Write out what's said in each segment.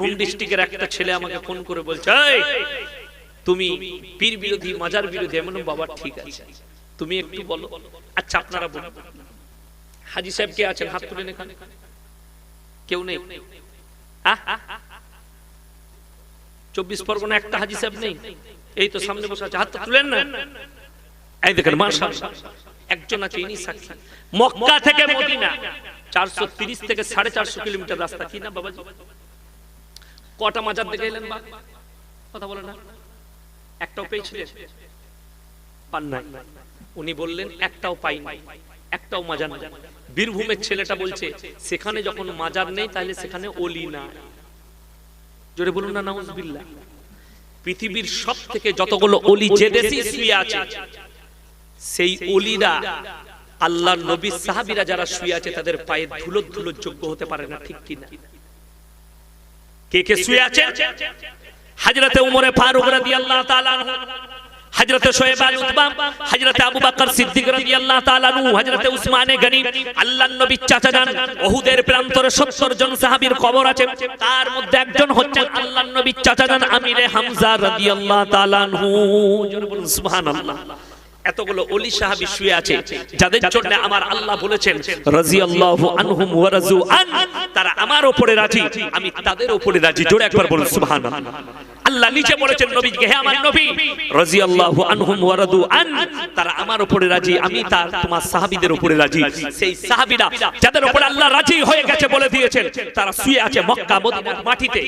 বীরভূম ডিস্ট্রিক্টের একটা ছেলে আমাকে ফোন করে বলছে তুমি পীর বিরোধী মাজার বিরোধী এমন বাবা ঠিক আছে। তুমি একটু বলো। আচ্ছা আপনারা বলুন। হাজি সাহেব কে আছেন? হাত তুলেন এখানে কেউ নেই? চব্বিশ পরগনা একটা হাজি সাহেব নেই? এই তো সামনে বসে আছে। হাত তুলেন না। এই দেখেন মাশাআল্লাহ। একজন আছে ইনি সাক্ষী। মক্কা থেকে মদিনা। চারশো তিরিশ থেকে সাড়ে চারশো কিলোমিটার রাস্তা। কি না বাবাজি? কটা মাজার দেখে এলেন বা? কথা বলে না। একটাও পেয়েছিলেন পান নাই। উনি বললেন, একটাও পাই নাই। একটাও মাজার নাই। বীরভূমের ছেলেটা বলছে, সেখানে যখন মাজার নেই, তাহলে সেখানে অলি না জোরে বলুন না, নাউজুবিল্লাহ। পৃথিবীর সব থেকে যতগুলো অলি যে দেশে শুয়ে আছে, সেই অলিরা আল্লাহ নবী সাহাবীরা যারা শুয়ে আছে, তাদের পায়ে ধুলো ধুলো যোগ্য হতে পারে না, ঠিক কিনা? কে কে শুয়ে আছে হযরতে উমরে ফারুক রাদিয়াল্লাহু তাআলা হযরতে শোয়েব আল উতবাম হযরতে আবু বকর সিদ্দিক রাদিয়াল্লাহু তাআলা আনহু। হযরতে উসমানে গনি আল্লাহর নবীর চাচা যান। ওহুদের প্রান্তরে 70 জন সাহাবীর কবর আছে। তার মধ্যে একজন হচ্ছেন আল্লাহর নবীর চাচা যান আমিরে হামজা রাদিয়াল্লাহু তাআলা আনহু। জোরে বলুন সুবহানাল্লাহ। এতগুলো অলি সাহাবি শুয়ে আছে যাদের জন্য আমার আল্লাহ বলেছেন রাদিয়াল্লাহু আনহুম ওয়া রাজু আন। তারা আমার উপরে রাজি আমি তাদের উপরে রাজি। জোরে একবার বলুন সুবহানাল্লাহ। আল্লাহ নিচে বলেছেন নবীকে হে আমার নবী রাদিয়াল্লাহু আনহুম ওয়া রাদু আন তারা আমার উপরে রাজি আমি তার তোমার সাহাবীদের উপরে রাজি। সেই সাহাবীরা যাদের উপরে আল্লাহ রাজি হয়ে গেছে বলে দিয়েছেন তারা শুয়ে আছে মক্কা মদিনার মাটিতে।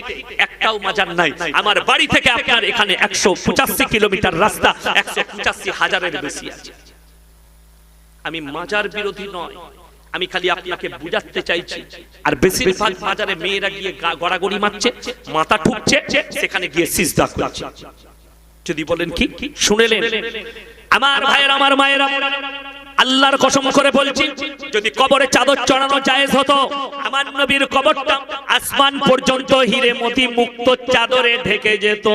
একটাও মাজার নাই। আমার বাড়ি থেকে আপনার এখানে 185 কিলোমিটার রাস্তা 185 হাজারের বেশি আছে। আমি মাজার বিরোধী নয়। আমি খালি আপনাকে বুঝাতে চাইছি। আর বেশিরভাগ বাজারে মেয়েরা গিয়ে গড়াগড়ি মারছে মাথা ঠুকছে সেখানে গিয়ে সিজদা করছে। যদি বলেন কি? শুনেলেন? আমার ভাইয়ের আমার মায়েরা আল্লাহর কসম করে বলছি যদি কবরে চাদর চড়ানো জায়েজ হতো আমার নবীর কবরটা আসমান পর্যন্ত হিরে মতি মুক্ত চাদরে ঢেকে যেত।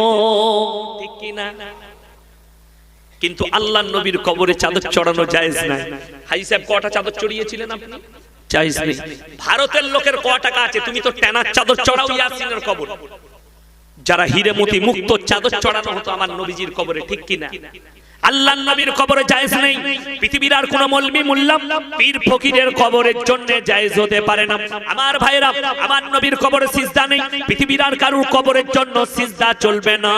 ঠিক কি না কিন্তু আল্লাহ নবীর কবরে চাদর চড়ানো জায়েজ নাই। হাই সাহেব কটা চাদর চড়িয়েছিলেন আপনি? জায়েজ নেই। ভারতের লোকের ক টাকা আছে তুমি তো টেনার চাদর চড়াও ইয়াসিনের কবর। যারা হিরেমতি মুক্ত চাদর চড়ানো হতো আমার নবীজির কবরে ঠিক কিনা? আল্লাহ নবীর কবরে জায়েজ নেই। পৃথিবীর আর কোন মলমি মুল্লাম পীর ফকিরের কবরের জন্য জায়েজ হতে পারে না। আমার ভাইরা আমার নবীর কবরে সিজদা নেই। পৃথিবীর আর কারুর কবরের জন্য সিজদা চলবে না।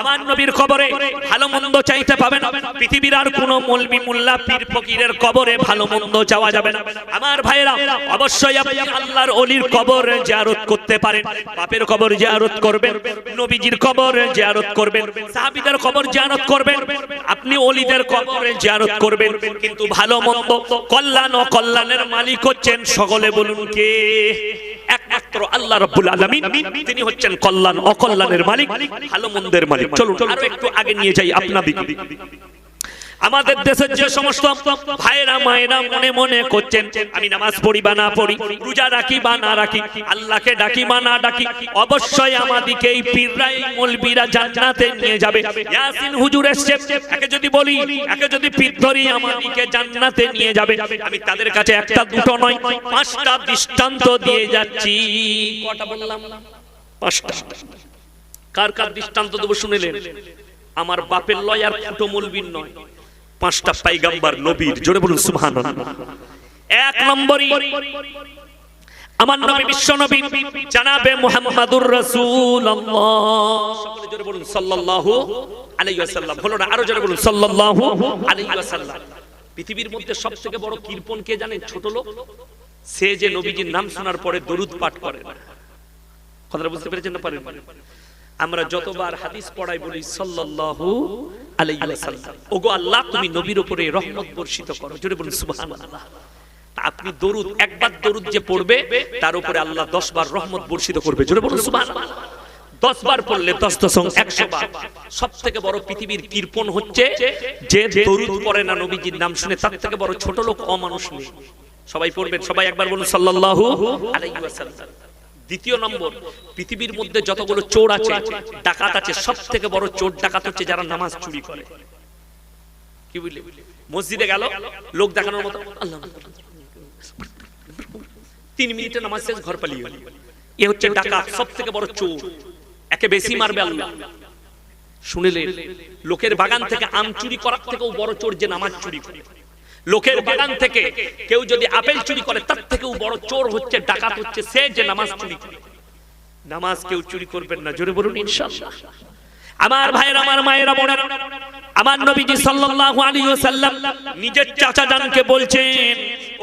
আমার নবীর কবরে ভালো মন্দ চাইতে পাবে না। পৃথিবীর আর কোন মলমি মুল্লা পীর ফকিরের কবরে ভালো মন্দ চাওয়া যাবে না। আমার ভাইরা অবশ্যই আপনি আল্লাহর অলির কবর জিয়ারত করতে পারেন। বাপের কবর জিয়ারত করবেন, নবীজির কবর জিয়ারত করবেন, সাহাবীদের কবর জিয়ারত করবেন। আপনি অলিদের কবরে জিয়ারত করবেন, কিন্তু ভালো মন্দ কল্যাণ ও কল্যাণের মালিক হচ্ছেন সকলে বলুন কে? একমাত্র আল্লাহ রাব্বুল আলামিন। তিনি হচ্ছেন কল্যাণ, অকল্যাণের মালিক, ভালো মন্দের মালিক। চলুন, আরও একটু আগে নিয়ে যাই আপনাদিকে। আমাদের দেশের যে সমস্ত ভাইরা মায়েরা মনে মনে করছেন আমি নামাজ পড়ি বা না পড়ি রোজা রাখি বা না রাখি আল্লাহকে ডাকি বা না ডাকি অবশ্যই আমাদিকে এই পীররা এই মলবিরা জান্নাতে নিয়ে যাবে। ইয়াসিন হুজুর এসছে একে যদি বলি একে যদি পীর ধরি আমাদিকে জান্নাতে নিয়ে যাবে। আমি তাদের কাছে একটা দুটো নয় পাঁচটা দৃষ্টান্ত দিয়ে যাচ্ছি। কটা বললাম? পাঁচটা। কার কার দৃষ্টান্ত দেবো শুনেলেন? আমার বাপের লয় আর ফুটো মলবির নয়। পাঁচটা পাইগাম্বার নবীর, জোরে বলুন, সুবহানাল্লাহ। এক নম্বরই, আমার বিশ্ব নবী, জানাবে বলুন আরও জোরে বলুন পৃথিবীর মধ্যে সবথেকে বড় কৃপণ কে জানেন? ছোট লোক। সে যে নবীজির নাম শোনার পরে দরুদ পাঠ করে কথাটা বুঝতে পেরেছেন না পারেন আমরা যতবার হাদিস পড়াই বলি সাল্লাল্লাহু আলাইহি ওয়াসাল্লাম। ওগো আল্লাহ তুমি নবীর উপরে রহমত বর্ষিত করো। জোরে বলুন সুবহানাল্লাহ। আপনি দরুদ একবার দরুদ যে পড়বে তার উপরে আল্লাহ 10 বার রহমত বর্ষিত করবে। জোরে বলুন সুবহানাল্লাহ। দশ বার পড়লে দশ দশং একশো বার। সব থেকে বড় পৃথিবীর কৃপণ হচ্ছে যে দরুদ পড়ে না নবীজির নাম শুনে তার থেকে বড় ছোট লোক অমানুষ নেই। সবাই পড়বেন সবাই একবার বলুন সাল্লাল্লাহু আলাইহি ওয়াসাল্লাম। দ্বিতীয় নম্বর, পৃথিবীর মধ্যে যতগুলো চোর আছে, ডাকাত আছে সব থেকে বড় চোর ডাকাত হচ্ছে যারা নামাজ চুরি করে। কি বুঝলি? মসজিদে গেল, লোক দেখানোর মতো, আল্লাহ তিন মিনিটে নামাজ শেষ, ঘর পালিয়ে গেল। এ হচ্ছে ডাকাত সব থেকে বড় চোর। একে বেশি মারবে আল্লাহ। শুনিলেন লোকের বাগান থেকে আম চুরি করার থেকেও বড় চোর যে নামাজ চুরি করে। লোকের বাগান থেকে কেউ যদি আপেল চুরি করে তার থেকেও বড় চোর হচ্ছে ডাকাত হচ্ছে সে যে নামাজ চুরি করে নামাজ কেউ চুরি করবেন না জোরে বলুন ইনশাআল্লাহ। আমার ভাইয়ের আমার মায়েরা বোনেরা আমার নবীজি সাল্লাল্লাহু আলাইহি ওয়াসাল্লাম নিজের চাচা জানকে বলছেন,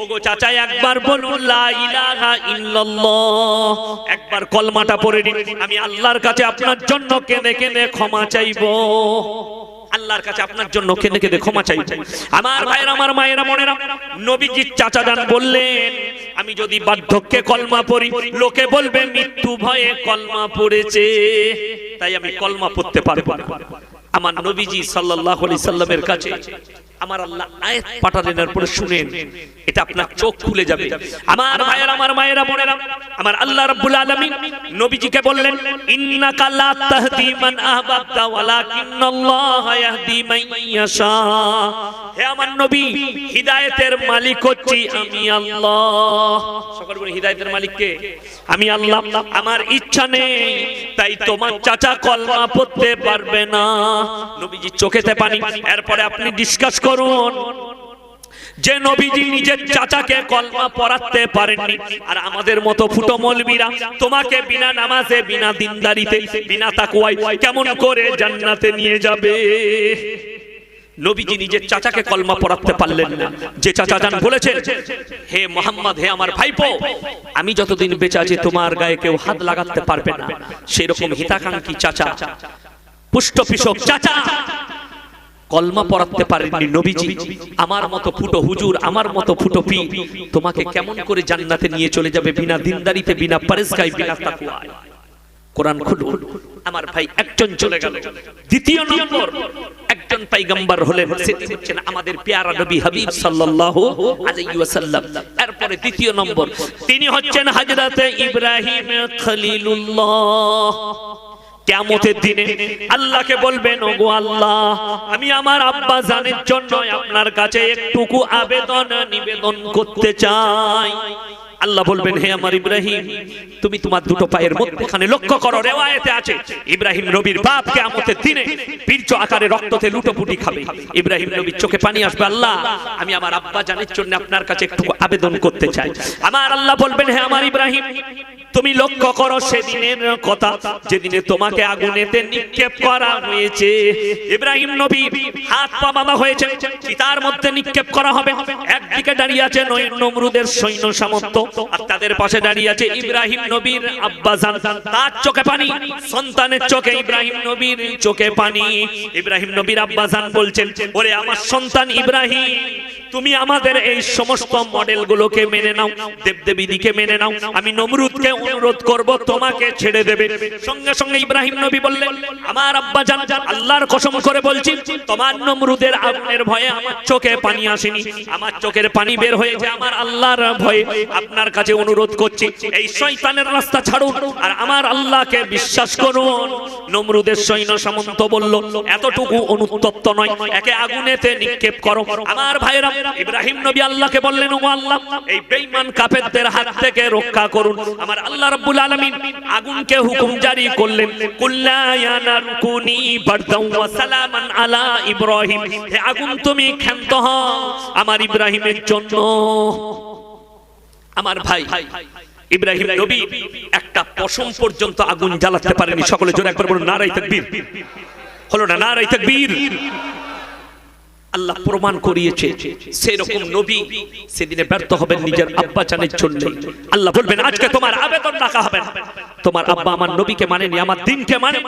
ওগো চাচা, একবার বলুন, লা ইলাহা ইল্লাল্লাহ। একবার কলমাটা পড়ে নিন। আমি আল্লাহর কাছে আপনার জন্য কেঁদে কেঁদে ক্ষমা চাইব। আল্লাহর কাছে আপনার জন্য কেঁদে কেঁদে ক্ষমা চাইব। আমার ভাইয়ের, আমার মায়েরা, বোনেরা, নবীজির চাচা জান বললেন, আমি যদি বার্ধক্যে কলমা পড়ি, লোকে বলবে, মৃত্যু ভয়ে কলমা পড়েছে। তাই আমি কলমা পড়তে পারব না। আমার নবীজি আলাইহি সাল্লামের কাছে। আমার আল্লাহ আয়াত পাঠালেন এরপরে শুনেন। এটা আপনার চোখ খুলে যাবে। আমার ভাইয়ের আমার মায়েরা, বোনেরা, আমার আল্লাহ রাব্বুল আলামিন নবীজিকে বললেন, ইন্নাকা লা তাহদি মান আহবাবতা ওয়ালাকিন্নাল্লাহ ইয়াহদি মান ইয়াশা। হে আমার নবী, হিদায়াতের মালিক হচ্ছি আমি আল্লাহ। সকল বলে হিদায়াতের মালিক কে? আমি আল্লাহ, আমার ইচ্ছা নেই, তাই তোমার চাচা কলমা পড়তে পারবে না। নবীজি চোখেতে পানি, এরপরে আপনি ডিসকাস করুন যে নবীজি নিজের চাচাকে কলমা পড়াতে পারেননি, আর আমাদের মতো ফুটো মলবিরা তোমাকে বিনা নামাজে, বিনা দিনদারিতে, বিনা তাকুয়ায় কেমন করে জান্নাতে নিয়ে যাবে? নবীজি নিজের চাচাকে কলমা পড়াতে পারলেন না। যে চাচা যান বলেছেন, হে মোহাম্মদ, হে আমার ভাইপো, আমি যতদিন বেঁচে আছি, তোমার গায়ে কেউ হাত লাগাতে পারবে না। সেরকম হিতাকাঙ্ক্ষী চাচা পুষ্ট পিশক চাচা কলমা পড়াতে পারেননি নবীজি। আমার মতো ফুটো হুজুর আমার মতো ফুটো পি তোমাকে কেমন করে জান্নাতে নিয়ে চলে যাবে বিনা দিনদারিতে বিনা পারেসগাই বিনা তাকুয়ায় কোরআন খুলুন। আমার ভাই একজন চলে গেল। দ্বিতীয় নম্বর একজন পাইগাম্বার হলেন সেটি হচ্ছেন আমাদের পেয়ারা নবী হাবিব সাল্লাল্লাহু আলাইহি ওয়াসাল্লাম। এরপরে দ্বিতীয় নম্বর তিনি হচ্ছেন হযরতে ইব্রাহিম খলিলুল্লাহ। কেমতের দিনে আল্লাহকে বলবেন, ওগো আল্লাহ, আমি আমার আব্বা জানের জন্য আপনার কাছে একটুকু আবেদন, নিবেদন করতে চাই। আল্লাহ বলবেন, হে আমার ইব্রাহিম, তুমি তোমার দুটো পায়ের মধ্যখানে লক্ষ্য করো, রেওয়ায়েতে আছে, ইব্রাহিম নবীর বাপ কেয়ামতের দিনে বীর্য আকারে রক্ততে লুটোপুটি খাবে। ইব্রাহিম নবীর চোখে পানি আসবে, আল্লাহ, আমি আমার আব্বা জানের জন্য আপনার কাছে একটু আবেদন করতে চাই। আমার আল্লাহ বলবেন, হে আমার ইব্রাহিম তুমি লক্ষ্য করো সেদিনের কথা। যেদিনে তোমাকে আগুনেতে নিক্ষেপ করা হয়েছে। ইব্রাহিম নবী হাত পা বাঁধা হয়েছে। চিতার মধ্যে নিক্ষেপ করা হবে। একদিকে দাঁড়িয়ে আছে নমরুদের সৈন্য সামর্থ্য। আর তাদের পাশে দাঁড়িয়ে আছে ইব্রাহিম নবীর আব্বাজান তার চোখে পানি। সন্তানের চোখে ইব্রাহিম নবীর চোখে পানি। ইব্রাহিম নবীর আব্বাজান বলছেন, ওরে আমার সন্তান ইব্রাহিম, তুমি আমাদের এই সমস্ত মডেলগুলোকে মেনে নাও। দেবদেবীদিকে মেনে নাও। আমি নমরুদকে অনুরোধ করব, তোমাকে ছেড়ে দেবে। সঙ্গে সঙ্গে ইব্রাহিম নবী বললেন, আমার আব্বা জান আল্লাহর কসম করে বলছি, তোমার নমরুদের আগুনের ভয়ে আমার চোখে পানি আসেনি। আমার চোখের পানি বের হয়েছে, আমার আল্লাহর ভয়ে। আপনার কাছে অনুরোধ করছি, এই শয়তানের রাস্তা ছাড়ুন, আর আমার আল্লাহকে বিশ্বাস করুন। নমরুদের সৈন্য সামন্ত বলল, এতটুকু অনুতপ্ত নয়, একে আগুনেতে নিক্ষেপ করো। আমার ভাইরা ইব্রাহিম নবী আল্লাহকে বললেন, ও আল্লাহ, এই বেঈমান কাফেরদের হাত থেকে রক্ষা করুন। আমার আল্লাহ রাব্বুল আলামিন আগুনকে হুকুম জারি করলেন, কুল্লা ইয়া নার কুনি বারদাও ওয়া সালামান আলা ইব্রাহিম। হে আগুন, তুমি ক্ষান্ত হও আমার ইব্রাহিমের জন্য। আমার ভাই, ইব্রাহিম নবী একটা পশম পর্যন্ত আগুন জ্বালাতে পারেনি। সকলে জোরে একবার বলুন নারাই তাকবীর। হলো না নারাই তাকবীর। আল্লাহ প্রমাণ করিয়েছে, সেরকম নবী সেদিনে ব্যর্থ হবেন নিজের আব্বা চানের জন্য। আল্লাহ বলবেন, আজকে তোমার আবেদন রাখা হবে তোমার আব্বা আমার নবীকে মানেনি, আমার দিনকে মানে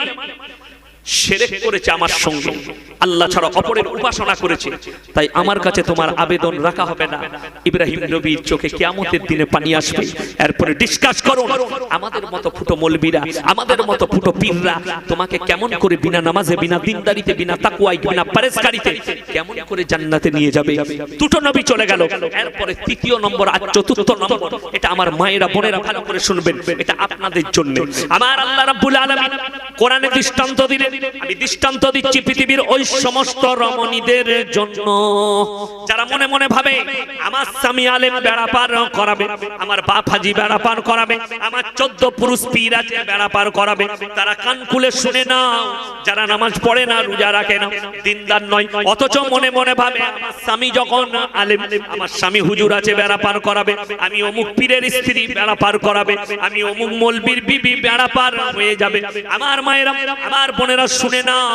সেরেক করেছে আমার সঙ্গে। আল্লাহ ছাড়া অপরের উপাসনা করেছে। তাই আমার কাছে তোমার আবেদন রাখা হবে না। ইব্রাহিম নবীর চোখে কিয়ামতের দিনে পানি আসবে। এরপরে ডিসকাস করো। আমাদের মতো ফুটো মলবিরা, আমাদের মতো ফুটো পীররা তোমাকে কেমন করে বিনা নামাজে, বিনা দিনদারিতে, বিনা তাকুয়াই বিনা পারেসকারিতে কেমন করে জান্নাতে নিয়ে যাবে? দুটো নবী চলে গেল। এরপরে তৃতীয় নম্বর আর চতুর্থ নম্বর, এটা আমার মায়েরা, বোনেরা ভালো করে শুনবেন। এটা আপনাদের জন্য। আমার আল্লাহ রাব্বুল আলামিন কোরআনে দৃষ্টান্ত দিলেন। আমি দৃষ্টান্ত দিচ্ছি পৃথিবীর ওই সমস্ত রমণীদের জন্য। যারা মনে মনে ভাবে, আমার স্বামী আলেম বেড়া পার করাবে, আমার বাপ হাজি বেড়া পার করাবে, আমার চোদ্দ পুরুষ পীর আছে বেড়া করাবে। তারা কান খুলে শুনে নাও, যারা নামাজ পড়ে না, রোজা রাখে না, দিনদার নয়। অথচ মনে মনে ভাবে, আমার স্বামী যখন আলেম, আমার স্বামী হুজুর আছে বেড়া পার করাবে, আমি অমুক পীরের স্ত্রী বেড়া পার করাবে, আমি অমুক মলবির বিবি বেড়া পার হয়ে যাবে। আমার মায়েরা, আমার বোনেরা শুনে নাও।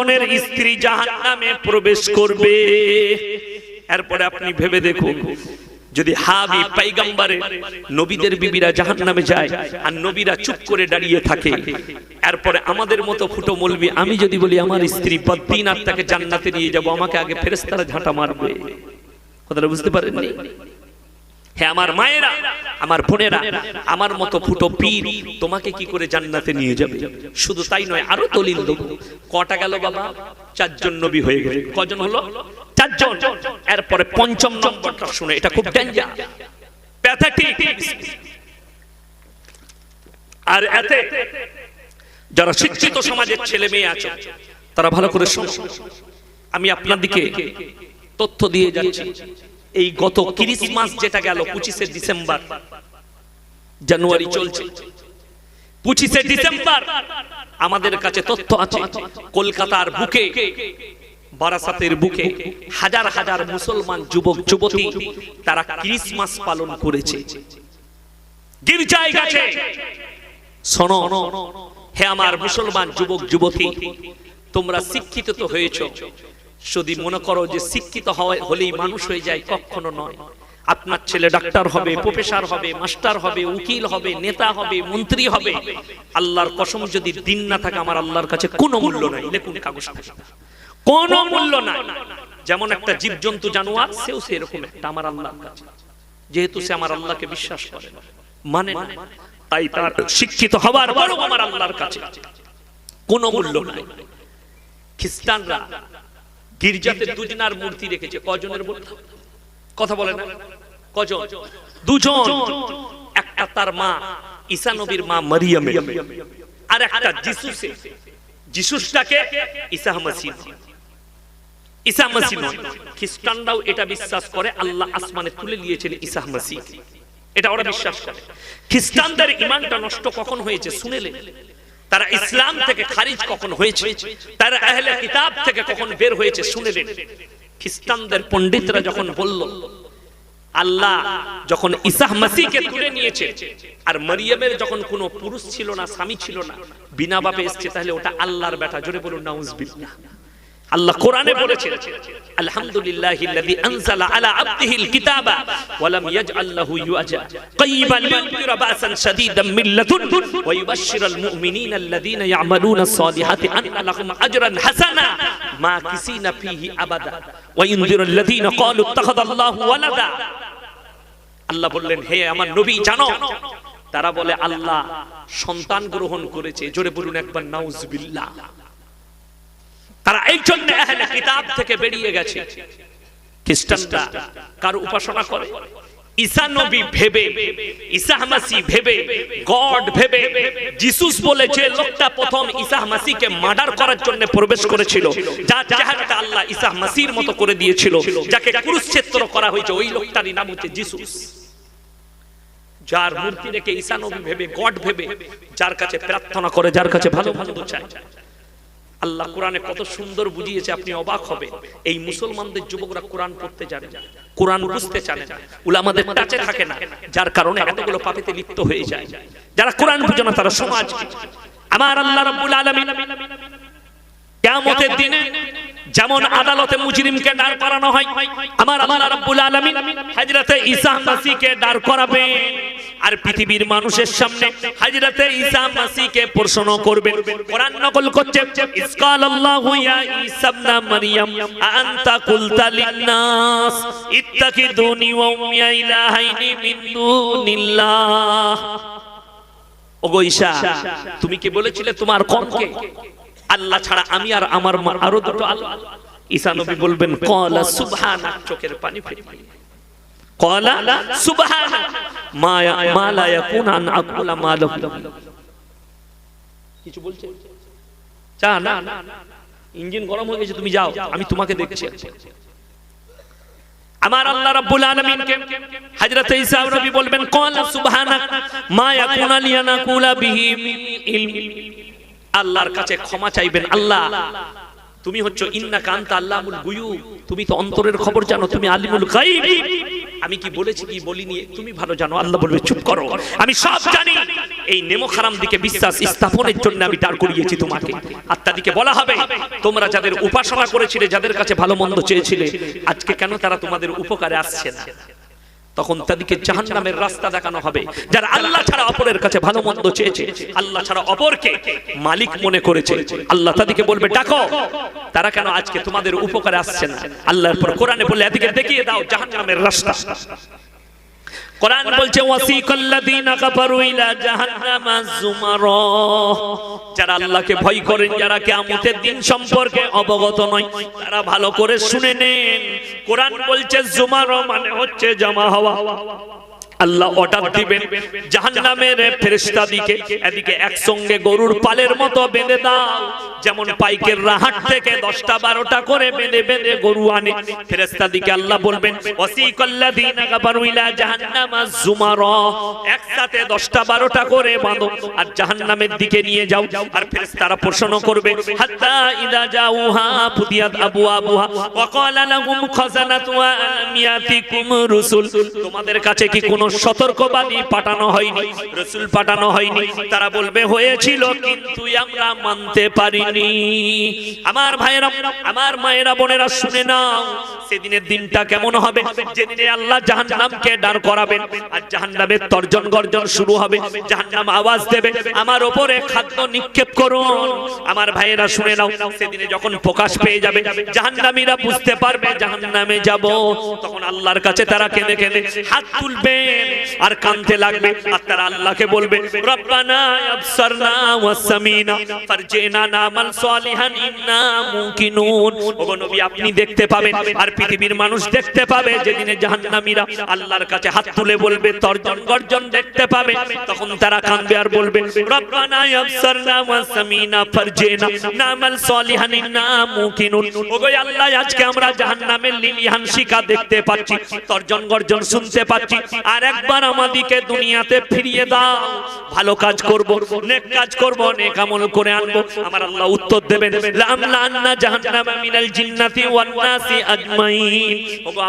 দুজনের স্ত্রী জাহান্নামে প্রবেশ করবে। এরপরে আপনি ভেবে দেখুন, যদি হাবি পাইগাম্বারে নবীদের বিবিরা জাহান্নামে যায় আর নবীরা চুপ করে দাঁড়িয়ে থাকে, এরপরে আমাদের মতো ফুটো মলবি, আমি যদি বলি আমার স্ত্রী বদ্দিন আর তাকে জান্নাতে নিয়ে যাব, আমাকে আগে ফেরেস্তারা ঝাঁটা মারবে। কথাটা বুঝতে পারেননি? হ্যাঁ আমার মায়েরা, আমার বোনেরা, আমার মতো ফুটো পীর তোমাকে কি করে জান্নাতে নিয়ে যাবে? শুধু তাই নয়, আরও দলিল দেবো। কটা গেল বাবা? চারজন নবী হয়ে গেছে কজন হলো? চারজন। এরপরে পঞ্চম নম্বরটা শুনে, এটা খুব ডেঞ্জার প্যাথেটিক আর এতে যারা শিক্ষিত সমাজের ছেলে মেয়ে আছে, তারা ভালো করে শোনো। আমি আপনার দিকে তথ্য দিয়ে যাচ্ছি। এই গত ক্রিসমাস যেটা গেল, পঁচিশে ডিসেম্বর, জানুয়ারি চলছে। পঁচিশে ডিসেম্বর, আমাদের কাছে তথ্য আছে, কলকাতার বুকে, বারাসাতের বুকে, হাজার হাজার মুসলমান যুবক, যুবতী, তারা ক্রিসমাস পালন করেছে। গির্জায় গেছে। শোনো, হে আমার মুসলমান যুবক, যুবতী, তোমরা শিক্ষিত তো হয়েছো যদি মনে করো যে শিক্ষিত হলেই মানুষ হয়ে যায়, কখনো নয়। আপনার ছেলে ডাক্তার হবে, প্রফেসর হবে, মাস্টার হবে, উকিল হবে, নেতা হবে, মন্ত্রী হবে। আল্লাহর কসম যদি দিন না থাকে, আমার আল্লাহর কাছে কোনো মূল্য নাই। লেখুন কাগজ কোনো মূল্য নাই। যেমন একটা জীবজন্তু জানোয়ার, সেও সেরকম একটা আমার আল্লাহর কাছে। যেহেতু সে আমার আল্লাহকে বিশ্বাস করে মানে তাই তার শিক্ষিত হবার বড় আমার আল্লাহর কাছে কোনো মূল্য নাই। খ্রিস্টানরা গির্জাতে দুজনার মূর্তি রেখেছে। কজনের মূর্তি? কথা বলে না। কজন? দুজন। একটা তার মা ঈসা নবীর মা মারিয়ামে আর একটা যিশুসে যিশুসটাকে ঈসা মাসিহ। ঈসা মাসিহ। নয় খ্রিস্টানরাও এটা বিশ্বাস করে আল্লাহ আসমানে তুলে নিয়েছেন ঈসা মাসিহ। এটা ওরা বিশ্বাস করে। খ্রিস্টানদের ইমানটা নষ্ট কখন হয়েছে শুনেলে? তারা ইসলাম থেকে খারিজ কখন হয়েছে? তারা আহলে কিতাব থেকে কখন বের হয়েছে শুনে নিন খ্রিস্টানদের পণ্ডিতরা যখন বলল আল্লাহ যখন ইসাহ মাসিকে তুলে নিয়েছে আর মারিয়ামের যখন কোনো পুরুষ ছিল না স্বামী ছিল না বিনা বাপে এসছে তাহলে ওটা আল্লাহর বেটা জোরে বলুন নাউজুবিল্লাহ। আল্লাহ কোরআনে বলেছেন আলহামদুলিল্লাহিল্লাযী আনজালা আলা আবদিহিল কিতাবা ওয়া লাম ইয়াজআল্লাহু ইউআজা কাইবান লিয়ুনদিরা বাসান শাদীদাম মিন লাদুন ওয়া ইউবাশশিরাল মুমিনিনা আল্লাযীনা ইয়ামালুনা আস-সালিহাতি আন্না লাহুম আজরান হাসানা মা কিসিনা ফীহি আবাদা ওয়া ইউনদিরাল লাযীনা ক্বালু ইত্তাখাদাল্লাহু ওয়ালাদা আল্লাহ বললেন হে আমার নবী জানো? তারা বলে আল্লাহ সন্তান গ্রহণ করেছে। জোরে বলুন একবার নাউজুবিল্লাহ। তারা এই জন্য আহলে কিতাব থেকে বেরিয়ে গেছে। খ্রিস্টানরা কার উপাসনা করে? ঈসা নবী ভেবে, ঈসা মাসি ভেবে, গড ভেবে, জিসুস বলে যে লোকটা প্রথম ঈসা মাসিকে মার্ডার করার জন্য প্রবেশ করেছিল, যার চেহারাটা আল্লাহ ঈসা মাসির মতো করে দিয়েছিল, যাকে কুরুক্ষেত্র করা হয়েছে, ওই লোকটারই নাম হচ্ছে জিসুস। যার মূর্তি রেখে ঈসা নবী ভেবে, গড ভেবে, যার কাছে প্রার্থনা করে, যার কাছে ভালো ভালো চায়। আল্লাহ কোরআনে কত সুন্দর বুঝিয়েছে, আপনি অবাক হবে এই মুসলমানদের যুবকরা কোরআন পড়তে জানে কোরআন বুঝতে জানে না, উলামাদের টাচে থাকে না, যার কারণে এতগুলো পাপেতে লিপ্ত হয়ে যায়। যারা কোরআন বুঝে না, তারা সমাজ আমার আল্লাহ রাব্বুল আলামিন কিয়ামতের দিনে যেমন আদালতে মুজরিমকে দাঁড় করানো হয়, আমার আল্লাহ রাব্বুল আলামিন হযরতে ঈসা মাসিহকে দাঁড় করাবে আর পৃথিবীর মানুষের সামনে হাজরতে ঈসা মাসিকে প্রশ্ন করবেন, কোরআন নকল করছে, ইসকাল আল্লাহু ইয়া ঈসা ইবনে মারইয়াম আনতা কুলতা লিন-নাস ইত্তাকিদুনি ওয়া উম্মিয়া ইলাহাইনি মিন দুনিল্লাহ। ওগো ঈসা তুমি কি বলেছিলে তোমার কমকে আল্লাহ ছাড়া আমি আর আমার আরও দুটো আল্লাহ ঈসা নবী বলবেন ক্বালা সুবহানাক, চোখের পানি ফেলে ক্বালা সুবহানাক মা মা লা ইয়াকুন আন আকুলা মা কিছু বলছে? চা না। ইঞ্জিন গরম হয়ে গেছে তুমি যাও আমি তোমাকে দেখছি। আমার আল্লাহ রাব্বুল আলামিনকে হযরত ঈসা নবী বলবেন ক্বালা সুবহানাক মা ইয়াকুনা লিয়ানা কুলা বিহি ইলম। আল্লাহর কাছে ক্ষমা চাইবেন। আল্লাহ তুমি হচ্ছে ইন্না কান্তা আল্লাহুল গুয়ুব। তুমি তো অন্তরের খবর জানো তুমি আলিমুল গায়ব। আমি কি বলেছি, কি বলিনি? তুমি ভালো জানো, আল্লাহ বলবে, চুপ করো। আমি সব জানি। এই নেমো খারাম দিকে বিশ্বাস স্থাপনের জন্য আমি দাঁড় করিয়েছি তোমাকে। আত্মাদিকে বলা হবে, তোমরা যাদের উপাসনা করেছিলে, যাদের কাছে ভালো মন্দ চেয়েছিলে, আজকে কেন তারা তোমাদের উপকারে আসছে না? তখন তাদেরকে জাহান্নামের রাস্তা দেখানো হবে। যারা আল্লাহ ছাড়া অপরের কাছে ভালো মন্দ চেয়েছে, আল্লাহ ছাড়া অপরকে মালিক মনে করেছে। আল্লাহ তাদেরকে বলবে, ডাকো, তারা কেন আজকে তোমাদের উপকারে আসছে না? আল্লাহর পর কোরআনে বলে এদিকে দেখিয়ে দাও জাহান্নামের রাস্তা। কোরআন বলছে, ওয়াসিকাল্লাযীনা কাফারু ইলা জাহান্নামা যুমারা। যারা আল্লাহকে ভয় করেন, যারা কিয়ামতের দিন সম্পর্কে অবগত নয়, তারা ভালো করে শুনে নেন। কোরআন বলছে, যুমারা মানে হচ্ছে জমা হওয়া। আল্লাহ অর্ডার দিবেন জাহান্নামের ফেরেশতা দিকে, এদিকে একসঙ্গে গরুর পালের মতো বেঁধে দাও। যেমন পাইকের রাহাট থেকে দশটা বারোটা করে বেঁধে বেঁধে গরু আনে। ফেরেশতা দিকে আল্লাহ বলবেন একসাথে দশটা বারোটা করে বাঁধো আর দিকে নিয়ে যাও। আর প্রশ্ন করবে তোমাদের কাছে কি কোনো সতর্কবাণী পাঠানো হয়নি, রসুল পাঠানো হয়নি। তারা বলবে, হয়েছিল, কিন্তু আমরা মানতে পারিনি। আমার ভাইয়েরা, আমার মায়েরা, বোনেরা, শুনে নাও। সেদিনের দিনটা কেমন হবে? যেদিনে আল্লাহ জাহান্নামকে দাঁড় করাবেন। আর জাহান্নামের তর্জন গর্জন শুরু হবে। জাহান্নাম আওয়াজ দেবে, আমার ওপরে খাদ্য নিক্ষেপ করুন। আমার ভাইয়েরা শুনে নাও, সেদিনে যখন প্রকাশ পেয়ে যাবে, জাহান্নামীরা বুঝতে পারবে, জাহান্নামে যাব। তখন আল্লাহর কাছে তারা কেঁদে কেঁদে হাত তুলবেন আর কানতে লাগবে। আর তারা আল্লাহকে বলবে, রব্বানা আবসারনা ওয়া সামিনা, ফারজিনা নামাল সালিহান, ইন্না মুকিনুন ওগো নবী, আপনি দেখতে পাবেন। আর পৃথিবীর মানুষ দেখতে পাবে যেদিনে জাহান্নামীরা আল্লাহর কাছে হাত তুলে বলবে, তর্জন গর্জন দেখতে পাবে। তখন তারা কাঁদবে আর বলবে, রব্বানা আবসারনা ওয়া সামিনা ফারজিনা, নামাল সালিহান ইন্না মুকিনুন ওগো আল্লাহ, আজকে আমরা জাহান্নামের লিলিহান শিকা দেখতে পাচ্ছি, তর্জন গর্জন শুনতে পাচ্ছি। আর একবার আমাদিকে দুনিয়াতে ফিরিয়ে দাও। ভালো কাজ করব, নেক কাজ করব, নেক আমল করে আনব। আমার আল্লাহ উত্তর দেবেন, লাম লান্না জাহান্নামা মিনাল জিন্নাতি ওয়ান নাসি আজমাইন।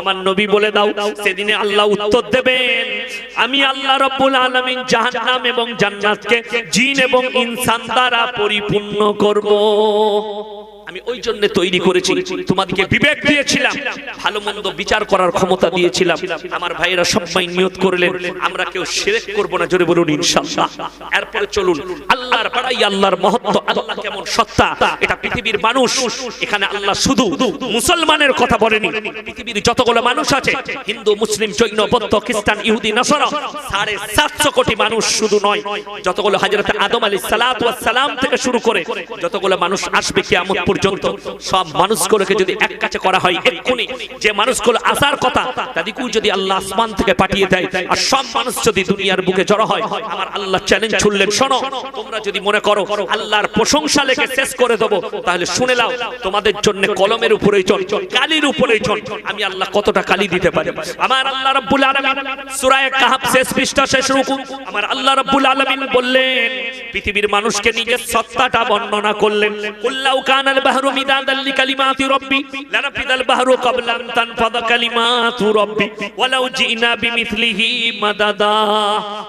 আমার নবী বলে দাও, সেদিনে আল্লাহ উত্তর দেবেন। আমি আল্লাহ রব্বুল আলামিন জাহান্নাম এবং জান্নাতকে জিন এবং ইনসান দ্বারা পরিপূর্ণ করব। আমি ওই জন্য তৈরি করেছি। তোমাদেরকে বিবেক দিয়েছিলাম ভালো মন্দ বিচার করার ক্ষমতা দিয়েছিলাম। আমার ভাইয়েরা সবাই নিয়ত করলেন, আমরা কেউ শিরক করব না, জোরে বলুন ইনশাআল্লাহ। এরপরে চলুন, আল্লাহর পাড়াই আল্লাহর মহত্ব, আল্লাহ কেমন সত্তা, এটা পৃথিবীর মানুষ, এখানে আল্লাহ শুধু মুসলমানের কথা বলেনি। পৃথিবীর যতগুলো মানুষ আছে, হিন্দু, মুসলিম, জৈন, বৌদ্ধ, খ্রিস্টান, ইহুদি, নাসারা, সাড়ে সাতশো কোটি মানুষ শুধু নয়, যতগুলো হাজরত আদম আলী সালাম থেকে শুরু করে, যতগুলো মানুষ আসবে কিয়ামত পর্যন্ত সব মানুষগুলোকে যদি এক কাছে করা হয় এক্ষুনি। যে মানুষগুলো আসার কথা, তাদেরকেও যদি আল্লাহ আসমান থেকে পাঠিয়ে দেয়, আর সব মানুষ যদি দুনিয়ার বুকে জড়ো হয়, আমার আল্লাহ চ্যালেঞ্জ ছুড়লেন, শোনো, তোমরা যদি মনে করো আল্লাহর প্রশংসা লেখে শেষ করে দেবো, তাহলে শুনে নাও, তোমাদের জন্য কলমের উপরেই চল, কালির উপরেই চল, আমি আল্লাহ কতটা কালি দিতে পারি। আমার আল্লাহ রাব্বুল আলামিন সূরা কাহাফ শেষ পৃষ্ঠা, শেষ রুকু, আমার আল্লাহ রাব্বুল আলামিন বললেন, পৃথিবীর মানুষকে নিজের সত্তাটা বর্ণনা করলেন, কুল্লাউ কানাল বাহরু মিদাদাল লিকালিমাতি রাব্বি। লানাফিদাল বাহরু ক্বাবলা আন তানফাদা কালিমাতু রাব্বি। ওয়ালাউ জিনা বিমিথলিহি মাদাদা।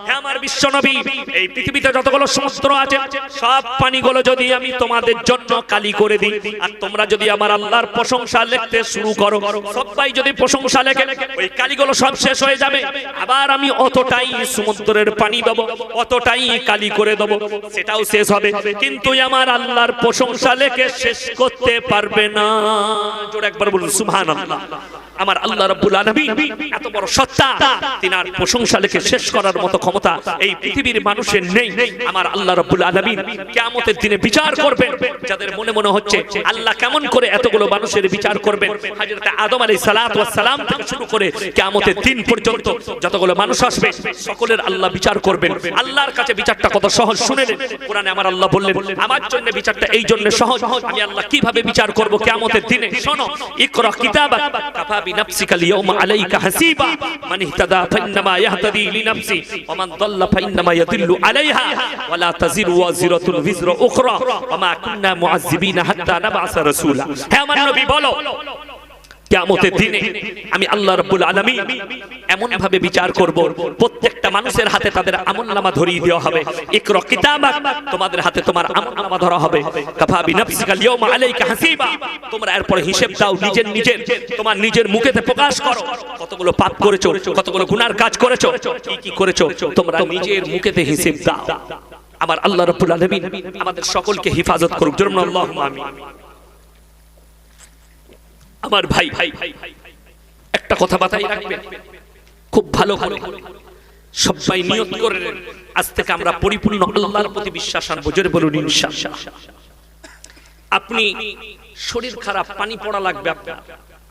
হে আমার বিশ্বনবী, এই পৃথিবীতে যতগুলো সমুদ্র আছে, সব পানিগুলো যদি আমি তোমাদের জন্য কালি করে দিই, আর তোমরা যদি আমার আল্লাহর প্রশংসা লিখতে শুরু করো, সবাই যদি প্রশংসা লেখে, ওই কালিগুলো সব শেষ হয়ে যাবে। আবার আমি অতটাই সমুদ্রের পানি দেবো, অতটাই কালি করে দেবো, সেটাও শেষ হবে। কিন্তু আমার আল্লাহর প্রশংসা লেখে শেষ করতে পারবে না। জোরে একবার বলুন সুবহানাল্লাহ। আমার আল্লাহ রাব্বুল আলামিন এত বড় সত্তা তিনার প্রশংসা লেখে শেষ করার মতো ক্ষমতা এই পৃথিবীর মানুষের নেই। আমার আল্লাহ রাব্বুল আলামিন কিয়ামতের দিনে বিচার করবেন। যাদের মনে মনে হচ্ছে আল্লাহ কেমন করে এতগুলো মানুষের বিচার করবেন। হযরত আদম আলাইহিস সালাতু ওয়াস সালাম থেকে শুরু করে কিয়ামতের দিন পর্যন্ত যতগুলো মানুষ আসবে, সকলের আল্লাহ বিচার করবেন। আল্লাহর কাছে বিচারটা কত সহজ শুনে নেন। কোরআনে আমার আল্লাহ বললেন, আমার জন্য বিচারটা এই জন্য সহজ। আমি আল্লাহ কীভাবে বিচার করব কিয়ামতের দিনে? শোনো, ইকরা কিতাবাক কাফা হাসিবা মান ইহতাদা ফাইন্নামা ইয়াহতাদি লিনাফসি ওয়া মান দাল্লা ফাইন্নামা ইয়াদিল্লু আলাইহা ওয়া লা তাজিরু ওয়াজিরাতুন বিজরা উখরা ওয়া মা কুননা মুআযযিবিনা হাত্তা নাবআসা রাসূলা হে আমার নবী বলো কিয়ামতের দিনে আমি আল্লাহ রাব্বুল আলামিন এমন ভাবে বিচার করব প্রত্যেকটা মানুষের হাতে তাদের আমলনামা ধরিয়ে দেওয়া হবে। ইকরা কিতাবাক তোমাদের হাতে তোমার আমলনামা ধরা হবে। কাফা বিনাফসিকা আল-ইয়াওমা আলাইকা হাসিবা তোমরা এরপর হিসাব দাও নিজের নিজের তোমার নিজের মুখেতে প্রকাশ করো। কতগুলো পাপ করেছ কতগুলো গুনার কাজ করেছ কি কি করেছ তোমরা নিজের মুখেতে হিসাব দাও। আমার আল্লাহ রাব্বুল আলামিন আমাদের সকলকে হেফাজত করুক জন্য আল্লাহুম্মা আমিন। আমার ভাই ভাই ভাই, একটা কথা মাথায় রাখবেন খুব ভালো করে সবাই নিয়ত করে আজ থেকে আমরা পরিপূর্ণ আল্লাহর প্রতি বিশ্বাস আনব। জোরে বলুন, ইনশাআল্লাহ। আপনি শরীর খারাপ, পানি পড়া লাগবে আপনার।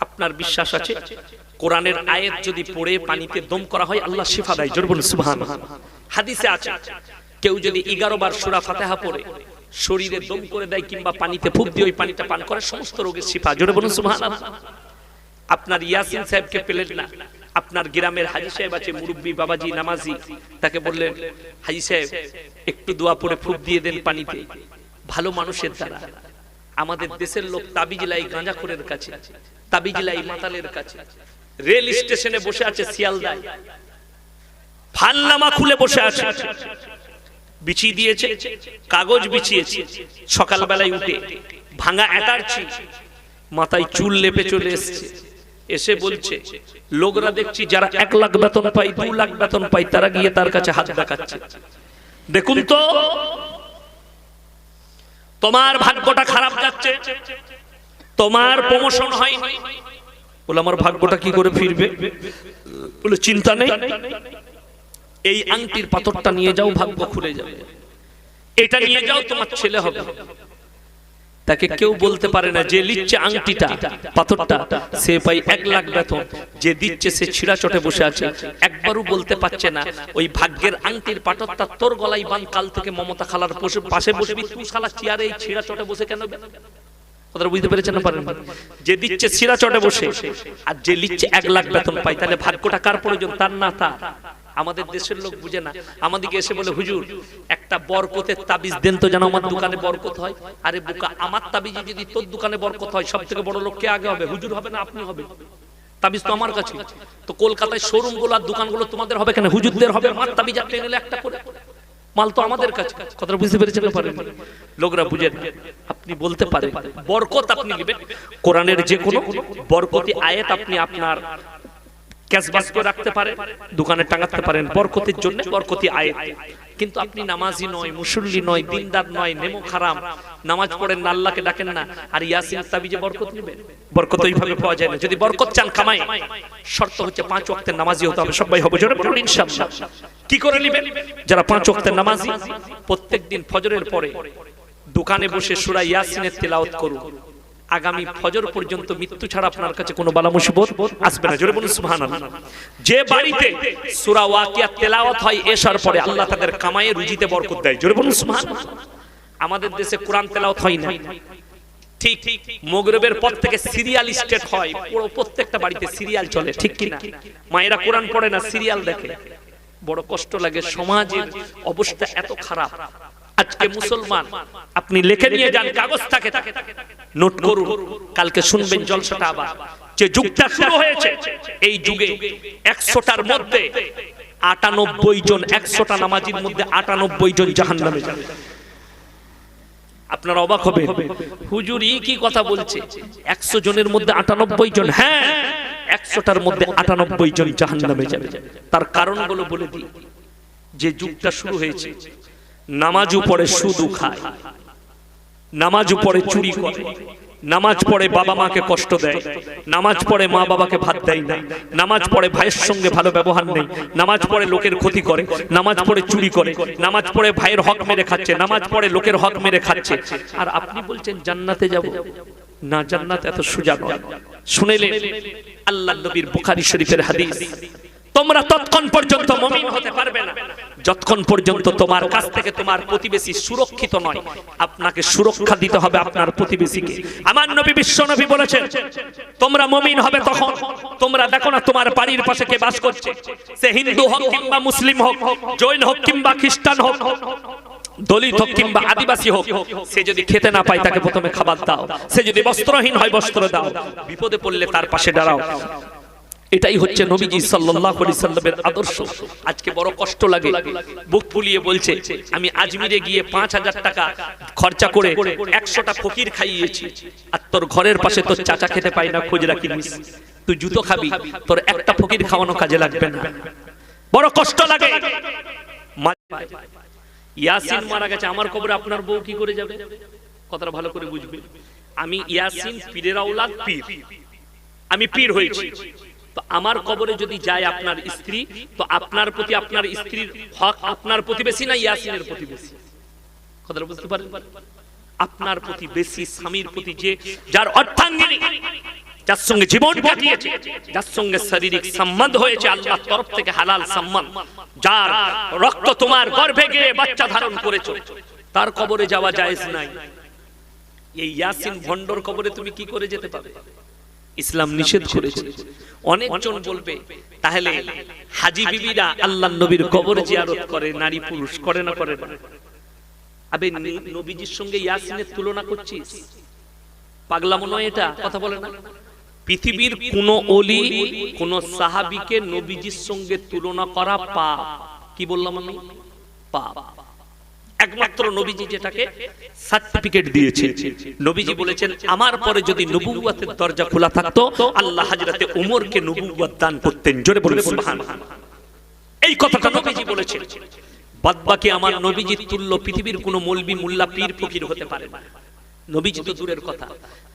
আপনার বিশ্বাস আছে? কোরআনের আয়াত যদি পড়ে পানিতে দম করা হয়, আল্লাহ শিফা দেয়। জোরে বলুন, সুবহানাল্লাহ। হাদিসে আছে, কেউ যদি 11 বার সূরা ফাতিহা পড়ে শরীরে দম করে দেয় কিংবা পানিতে ফুক দিয়ে ওই পানিটা পান করে, সমস্ত রোগের শিফা। জোরে বলুন, সুবহানাল্লাহ। আপনার ইয়াসিন সাহেবকে পেলেন না। আপনার গ্রামের হাজি সাহেব আছে, মুরব্বী, বাবাজি, নামাজি। তাকে বললেন, হাজি সাহেব, একটু দোয়া পড়ে ফুক দিয়ে দেন পানিতে। ভালো মানুষের দ্বারা। আমাদের দেশের লোক তাবিজলাই গাঁজাখোরের কাছে তাবিজলাই মাতালের কাছে। রেল স্টেশনে বসে আছে শিয়ালদায় ফালনামা খুলে বসে আছে। বিছিয়ে দিয়েছে, কাগজ বিছিয়েছে। সকালবেলায় উঠে ভাঙা অ্যাটারছি মাথায় চুল লেপে চলে এসছে। এসে বলছে, লোকরা দেখছি যারা এক লাখ বেতন পায়, দু লাখ বেতন পায়, তারা গিয়ে তার কাছে হাত দেখাচ্ছে। দেখুন তো, তোমার ভাগ্যটা খারাপ যাচ্ছে, তোমার প্রমোশন হয়নি। বলে, আমার ভাগ্যটা কি করে ফিরবে? বলে, চিন্তা নেই। এই আংটির পাথরটা নিয়ে যাও, ভাগ্য খুলে যাবে। এটা নিয়ে যাও, তোমার ছেলে হবে। তাকে কেউ বলতে পারে না যে লিখছে আংটিটা, পাথরটা। সে পাই এক লাখ বেতন। যে দিচ্ছে, সে ছিঁড়া চটে বসে আছে। একবারও বলতে পারছে না, ওই ভাগ্যের আংটির পাথরটা তোর গলায় বান, কাল থেকে মমতা খালার পাশে বসবি। তুই শালা চেয়ারে এই ছিঁড়া চটে বসে কেন? কথাটা বুঝতে পেরেছেন না পারেন যে দিচ্ছে সিরা চটে বসে। আর যে লিখছে এক লাখ বেতন পাই তাহলে ভাগ্যটা কার প্রয়োজন? তার না, তার। আমাদের দেশের লোক বুঝে না। আমাদেরকে এসে বলে হুজুর একটা বরকতের তাবিজ দেন তো যেন আমার দোকানে বরকত হয়। আরে বোকা আমার তাবিজে যদি তোর দোকানে বরকত হয় সব থেকে বড় লোক কে আগে হবে? হুজুর হবে না আপনি হবে? তাবিজ তো আমার কাছে। তো কলকাতায় শোরুমগুলো আর দোকানগুলো তোমাদের হবে কেন? হুজুরদের হবে আমার তাবিজ আপনি নিলে একটা করে। মাল তো আমাদের কাছে। কথাটা বুঝতে পেরেছেন না পারেন লোকরা বুঝেন আপনি বলতে পারেন বরকত আপনি নেবেন। কোরআনের যে কোনো বরকতি আয়াত আপনি আপনার রাখতে পারেন দোকানে টাঙাতে পারেন বরকতির জন্য বরকতি আয়াত কিন্তু আপনি নামাজি নয় মুসল্লি নয় দিনদার নয় নেমো খারাম। নামাজ পড়েন না আল্লাহকে ডাকেন না। আর ইয়াসিন তাবিজে বরকত নেবেন বরকত ওইভাবে পাওয়া যায় না। যদি বরকত চান কামাই শর্ত হচ্ছে পাঁচ ওয়াক্তের নামাজি হতে হবে। সবাই হবে জোরে বলুন ইনশাআল্লাহ। কি করে নেবেন? যারা পাঁচ ওয়াক্তের নামাজি প্রত্যেকদিন ফজরের পরে দোকানে বসে সূরা ইয়াসিনের তেলাওয়াত করুন। আগামী ফজর পর্যন্ত মৃত্যু ছাড়া আপনার কাছে কোনো বালা মুসিবত আসবে না। জোরে বলুন, সুবহানাল্লাহ। যে বাড়িতে সূরা ওয়াকিয়া তেলাওয়াত হয়, এশার পরে আল্লাহ তাদের কামায়ে রুজিতে বরকত দেয়। জোরে বলুন, সুবহানাল্লাহ। আমাদের দেশে কোরআন তেলাওয়াত হয় না। ঠিক মগরবের পর থেকে সিরিয়াল স্টেট হয়। পুরো প্রত্যেকটা বাড়িতে সিরিয়াল চলে, ঠিক কি না মায়েরা কোরআন পড়ে না, সিরিয়াল দেখে। বড় কষ্ট লাগে, সমাজের অবস্থা এত খারাপ। আজকে মুসলমান আপনি লিখে নিয়ে যান কাগজ থাকে নোট করুন কালকে শুনবেন জলসাটা আবার। যে যুগটা শুরু হয়েছে এই যুগে একশোটার মধ্যে আটানব্বই জন একশোটা নামাজির মধ্যে আটানব্বই জন জাহান নামে যাবে। আপনারা অবাক হবে হুজুর ই কি কথা বলছে? একশো জনের মধ্যে আটানব্বই জন হ্যাঁ একশোটার মধ্যে আটানব্বই জন জাহান নামে যাবে। তার কারণগুলো বলে দিই। যে যুগটা শুরু হয়েছে নামাজও পড়ে সুদু খায়। নামাজও পড়ে চুরি করে। নামাজ পড়ে বাবা মাকে কষ্ট দেয়। নামাজ পড়ে মা বাবাকে ভাত দেয় না। নামাজ পড়ে ভাইয়ের সঙ্গে ভালো ব্যবহার নেই। নামাজ পড়ে লোকের ক্ষতি করে। নামাজ পড়ে চুরি করে। নামাজ পড়ে ভাইয়ের হক মেরে খাচ্ছে। নামাজ পড়ে লোকের হক মেরে খাচ্ছে। আর আপনি বলছেন, জান্নাতে যাব? না, জান্নাত এত সোজা নয়। শুনেলেন আল্লাহ নবীর বুখারী শরীফের হাদিস। তোমরা তৎক্ষণ পর্যন্ত মমিন হতে পারবে না। যতক্ষণ পর্যন্ত তোমার কাছ থেকে তোমার প্রতিবেশী সুরক্ষিত নয়, আপনাকে সুরক্ষা দিতে হবে আপনার প্রতিবেশীকে। আমার নবী বিশ্ব নবী বলেছেন, তোমরা মমিন হবে তখন, তোমরা দেখো না তোমার বাড়ির পাশে কে বাস করছে। সে হিন্দু হোক কিংবা মুসলিম হোক, জৈন হোক কিংবা খ্রিস্টান হোক, দলিত হোক কিংবা আদিবাসী হোক, সে যদি খেতে না পায় তাকে প্রথমে খাবার দাও। সে যদি বস্ত্রহীন হয় বস্ত্র দাও। বিপদে পড়লে তার পাশে দাঁড়াও। এটাই হচ্ছে নবীজি সাল্লাল্লাহু আলাইহি সাল্লামের আদর্শ। আজকে বড় কষ্ট লাগে। বুক ফুলিয়ে বলছে আমি আজমিরে গিয়ে পাঁচ হাজার টাকা খরচা করে একশোটা ফকির খাইয়েছি। আর তোর ঘরের পাশে তোর চাচা খেতে পায় না খোঁজ রাখিস। তুই জুতো খাবি তোর একটা ফকির খাওয়ানো কাজে লাগবে না। বড় কষ্ট লাগে। ইয়াসিন মারা গেছে আমার কবরে আপনার বউ কি করে যাবে? কথাটা ভালো করে বুঝবে। আমি ইয়াসিন পীরের আওলাদ পীর। আমি পীর। হয়েছি আমার কবরে যদি যায় আপনার স্ত্রী, তো আপনার প্রতি আপনার স্ত্রীর হক আপনার প্রতিবেশী না ইয়াসিনের প্রতিবেশী কথাটা বুঝতে পারেন? আপনার প্রতি বেশি, স্বামীর প্রতি যে, যার অর্থাঙ্গিনী, যার সঙ্গে জীবন কাটিয়েছে, যার সঙ্গে শারীরিক সম্বন্ধ হয়েছে, আল্লাহর তরফ থেকে হালাল সম্মান, যার রক্ত তোমার গর্ভে গিয়ে বাচ্চা ধারণ করেছ, তার কবরে যাওয়া জায়েজ নাই। এই ইয়াসিন ভন্ডর কবরে তুমি কি করে যেতে পারবে? ইসলাম নিষেধ করেছে। অনেকজন বলবে তাহলে হাজি বিবিরা আল্লাহ নবীর কবর জিয়ারত করে নারী পুরুষ করে না করে না। আবে নবীজির সঙ্গে ইয়াসিনের তুলনা করছিস? পাগলামো নয় এটা? কথা বলে না? পৃথিবীর কোন অলি কোন সাহাবিকে নবীজির সঙ্গে তুলনা করা পাপ। কি বললাম আমি? পাপ। একমাত্র নবীজি যেটাকে সার্টিফিকেট দিয়েছে। নবীজি বলেছেন, আমার পরে যদি নবুয়াতের দরজা খোলা থাকতো, আল্লাহ হাজরাতে উমরকে নবুয়াত দান করতেন। জোরে বলে সুবহান। এই কথাটা নবীজি বলেছেন। বাদবাকি আমার নবীজির তুল্য পৃথিবীর কোনো মলবি মোল্লা পীর ফকির হতে পারে না। নবীজি তো দূরের কথা।